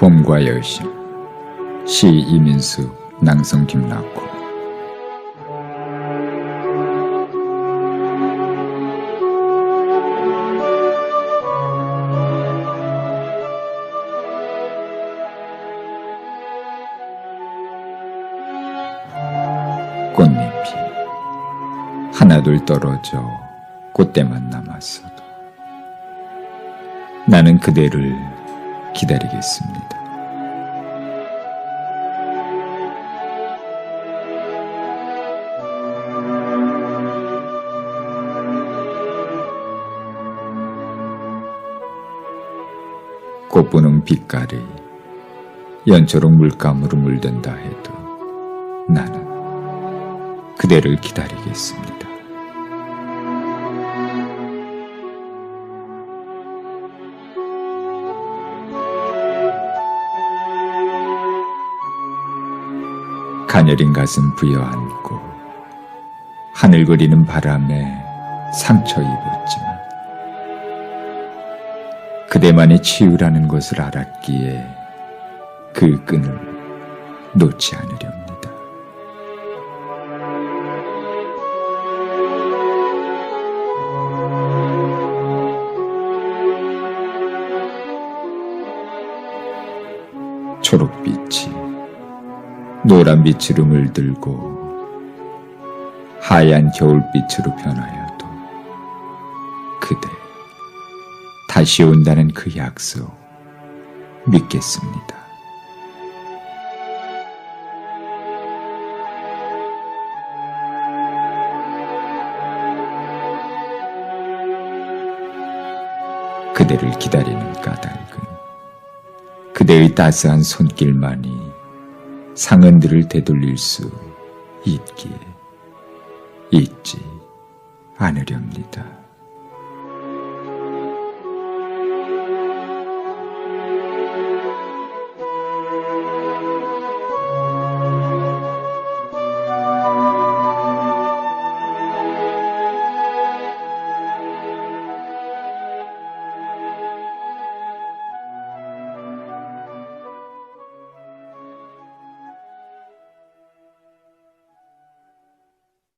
봄과 여신 시 이민수 낭성 김락호 꽃잎이 하나둘 떨어져 꽃대만 남았어도 나는 그대를 기다리겠습니다. 꽃보는 빛깔이 연초록 물감으로 물든다 해도 나는 그대를 기다리겠습니다. 가녀린 가슴 부여안고 하늘거리는 바람에 상처 입었지만 그대만의 치유라는 것을 알았기에 그 끈을 놓지 않으렵니다. 초록빛이 노란 빛으로 물들고 하얀 겨울빛으로 변하여도 그대 다시 온다는 그 약속 믿겠습니다. 그대를 기다리는 까닭은 그대의 따스한 손길만이 상흔들을 되돌릴 수 있기에 잊지 않으렵니다.